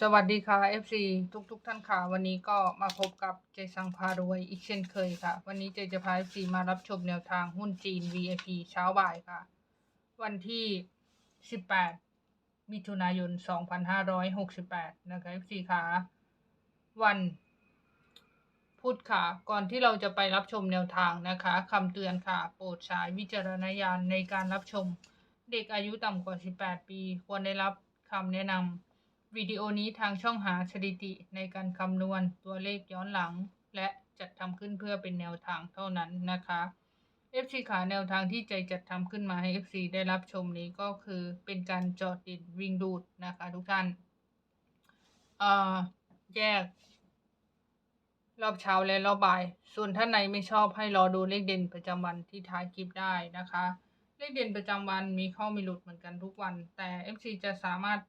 สวัสดีค่ะ FC ทุกทุกๆท่านค่ะ วันนี้ก็มาพบกับเจสังพารวยอีกเช่นเคยค่ะ วันนี้เจจะพา FC มารับชมแนวทางหุ้นจีน VIP เช้าบ่ายค่ะ วันที่ 18 มิถุนายน 2568 นะคะ FC ค่ะวัน พุธค่ะ ก่อนที่เราจะไปรับชมแนวทางนะคะคำเตือนค่ะ โปรดใช้วิจารณญาณในการรับชม เด็กอายุต่ำกว่า 18 ปี ควรได้รับคำแนะนำ วิดีโอนี้ทางช่องหาสถิติในการคำนวณตัวเลขย้อนหลัง และจัดทำขึ้นเพื่อเป็นแนวทางเท่านั้นนะคะ FC ขาแนวทางที่ใจจัดทำขึ้นมาให้ FC ได้รับชมนี้ก็คือเป็นการจอดดินวิ่งดูดนะคะทุกท่านเอ่อแยก รอบเช้าและรอบบ่าย ส่วนท่านไหนไม่ชอบให้รอดูเลขเด่นประจำวันที่ท้ายคลิปได้นะคะ เลขเด่นประจำวันมีเข้ามีหลุดเหมือนกันทุกวัน แต่ FC จะสามารถ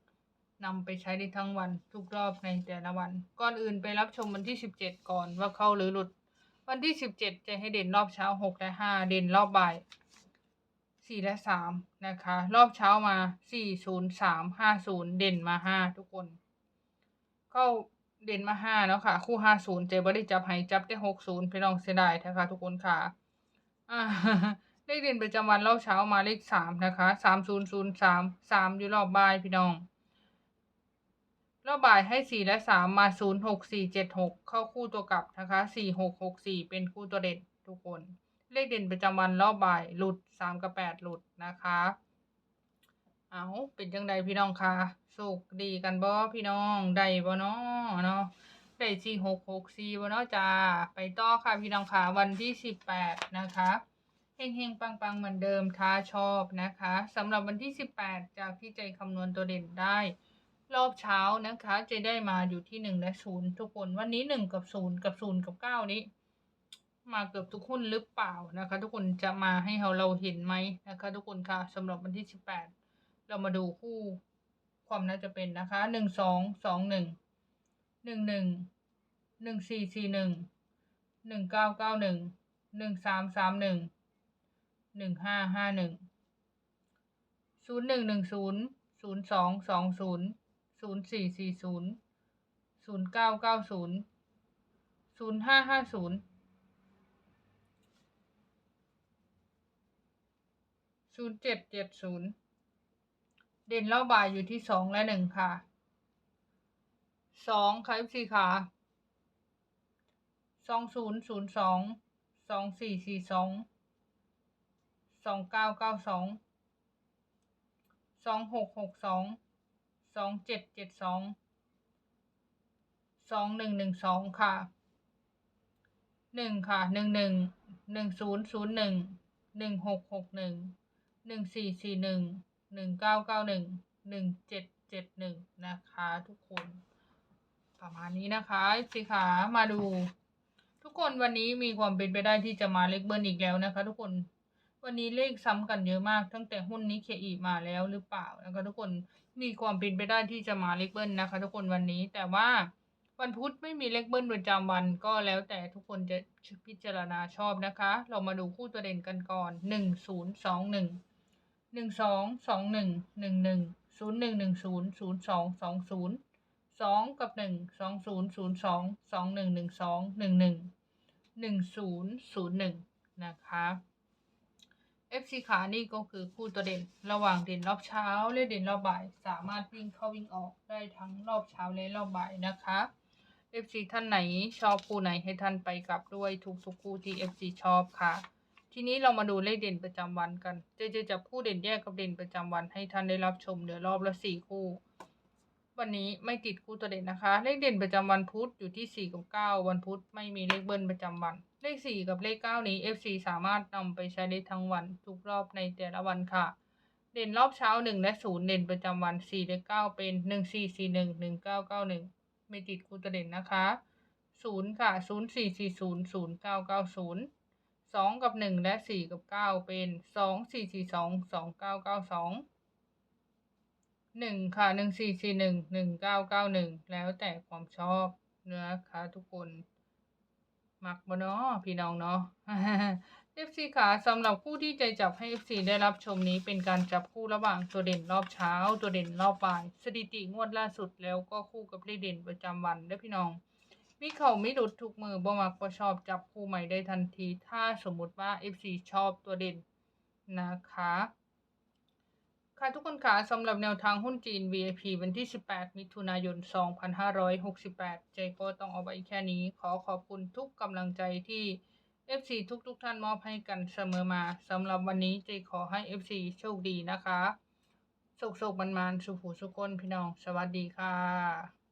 นำไปใช้ได้ทั้งวันทุกรอบในแต่ละวัน ก่อนอื่นไปรับชมวันที่ 17 ก่อนว่าเข้าหรือหลุด วันที่ 17 จะให้เด่นรอบเช้า 6 และ 5 เด่นรอบบ่าย 4 และ 3 นะคะ รอบเช้ามา 4 0 3 5 0 เด่นมา 5 ทุกคนเข้าเด่นมาห้าแล้วค่ะ คู่ห้าศูนย์เจบ่ได้จับให้จับได้หกศูนย์พี่น้องเสียดายนะคะทุกคนค่ะอ่าเลขเด่นประจำวันรอบเช้ามาเลขสามนะคะสามศูนย์ศูนย์สามสามอยู่รอบบ่ายพี่น้อง รอบบ่ายให้สี่และสามมาศูนย์หกสี่เจ็ดหกเข้าคู่ตัวกลับนะคะสี่หกหกสี่เป็นคู่ตัวเด่นทุกคน เลขเด่นประจำวันรอบบ่ายหลุดสามกับแปดหลุดนะคะ เอาเป็นจังใดพี่น้องคะสุขดีกันบ่พี่น้องได้บ่เนาะเนาะได้สี่หกหกสี่บ่เนาะจ้าไปต่อค่ะพี่น้องคะวันที่สิบแปดนะคะเฮงเฮงปังปังๆ เหมือนเดิมท้าชอบนะคะสำหรับวันที่สิบแปดจากที่ใจคำนวณตัวเด่นได้ รอบเช้านะคะ จะได้มาอยู่ที่หนึ่งและศูนย์ทุกคนวันนี้หนึ่งกับศูนย์กับศูนย์กับเก้านี้ มาเกือบทุกหุ้นหรือเปล่านะคะ ทุกคนจะมาให้เราเราเห็นไหมนะคะ ทุกคนค่ะสำหรับวันที่สิบแปดเรามาดูคู่ความน่าจะเป็นนะคะหนึ่งสองสองหนึ่งหนึ่งหนึ่งหนึ่งสี่สี่หนึ่งหนึ่งเก้าเก้าหนึ่งหนึ่งสามสามหนึ่งหนึ่งห้าห้าหนึ่งศูนย์หนึ่งหนึ่งศูนย์ศูนย์สองสองศูนย์ ศูนย์สี่สี่ศูนย์ศูนย์เก้าเก้าศูนย์ศูนย์ห้าห้าศูนย์ศูนย์เจ็ดเจ็ดศูนย์เด่นรอบบ่ายอยู่ที่สองและหนึ่งค่ะสองค่ะสี่ค่ะสองศูนย์ศูนย์สองสองสี่สี่สองสองเก้าเก้าสองสองหกหกสอง สองเจ็ดเจ็ดสองสองหนึ่งหนึ่งสองค่ะหนึ่งค่ะหนึ่งหนึ่งหนึ่งศูนย์ศูนย์หนึ่งหนึ่งหกหกหนึ่งหนึ่งสี่สี่หนึ่งหนึ่งเก้าเก้าหนึ่งหนึ่งเจ็ดเจ็ดหนึ่งนะคะทุกคนประมาณนี้นะคะสิขามาดู ทุกคนวันนี้มีความเป็นไปได้ที่จะมาเลขเบิ้ลอีกแล้วนะคะ ทุกคน วันนี้เลขซ้ำกันเยอะมาก ตั้งแต่หุ้นนี้เคอีมาแล้วหรือเปล่านะคะทุกคนมีความเป็นไปได้ที่จะมาเลขเบิ้ลนะคะ ทุกคนวันนี้แต่ว่าวันพุธไม่มีเลขเบิ้ลประจำวันก็แล้วแต่ทุกคนจะพิจารณาชอบนะคะ เรามาดูคู่ตัวเด่นกันก่อนหนึ่งศูนย์สองหนึ่งหนึ่งสองสองหนึ่งหนึ่งหนึ่งศูนย์หนึ่งหนึ่งศูนย์ศูนย์สองสองศูนย์สองกับหนึ่งสองศูนย์ศูนย์สองสองหนึ่งหนึ่งสองหนึ่งหนึ่งหนึ่งศูนย์ศูนย์หนึ่งนะคะ FC ขานี่ก็คือคู่ตัวเด่น ระหว่างเด่นรอบเช้าและเด่นรอบบ่าย สามารถวิ่งเข้าวิ่งออกได้ทั้งรอบเช้าและรอบบ่ายนะคะ FC ท่านไหนชอบคู่ไหนให้ท่านไปกลับด้วยทุกทุกๆคู่ที่ FC ชอบค่ะ ทีนี้เรามาดูเลขเด่นประจำวันกัน เจะจะจับคู่เด่นแยกกับเด่นประจำวันให้ท่านได้รับชมเดี๋ยวรอบละสี่คู่ วันนี้ไม่ติดคู่ตัวเด่นนะคะ เลขเด่นประจำวันพุธอยู่ที่สี่กับเก้าวันพุธไม่มีเลขเบิ้ลประจำวัน เลขสี่กับเลขเก้านี้ FC สามารถนำไปใช้ได้ทั้งวันทุกรอบในแต่ละวันค่ะ เด่นรอบเช้าหนึ่งและศูนย์เด่นประจำวันสี่และเก้าเป็นหนึ่งสี่สี่หนึ่งหนึ่งเก้าเก้าหนึ่งไม่ติดคูตัวเด่นนะคะศูนย์ค่ะศูนย์สี่สี่ศูนย์ศูนย์เก้าเก้าศูนย์สองกับหนึ่งและสี่กับเก้าเป็นสองสี่สี่สองสองเก้าเก้าสองหนึ่งค่ะหนึ่งสี่สี่หนึ่งหนึ่งเก้าเก้าหนึ่งแล้วแต่ความชอบนะคะทุกคน มักบ่เนาะพี่น้องเนาะ FC ค่ะสำหรับคู่ที่ใจจับให้ FC ได้รับชมนี้เป็นการจับคู่ระหว่างตัวเด่นรอบเช้า ตัวเด่นรอบบ่าย สถิติงวดล่าสุดแล้วก็คู่กับเลขเด่นประจำวันเด้พี่น้องมีเข่าไม่หลุดทุกมือบ่มักบ่ชอบจับคู่ใหม่ได้ทันที ถ้าสมมุติว่า FC ชอบตัวเด่นนะคะ ทุกคนคะสำหรับแนวทางหุ้นจีน VIP วันที่ 18 มิถุนายน 2568ใจก็ต้องเอาไว้แค่นี้ ขอขอบคุณทุกกำลังใจที่ FC ทุกๆท่านมอบให้กันเสมอมาสำหรับวันนี้ใจขอให้ FC โชคดีนะคะสุขๆมันๆสุขหูสุขคนพี่น้อง สวัสดีค่ะ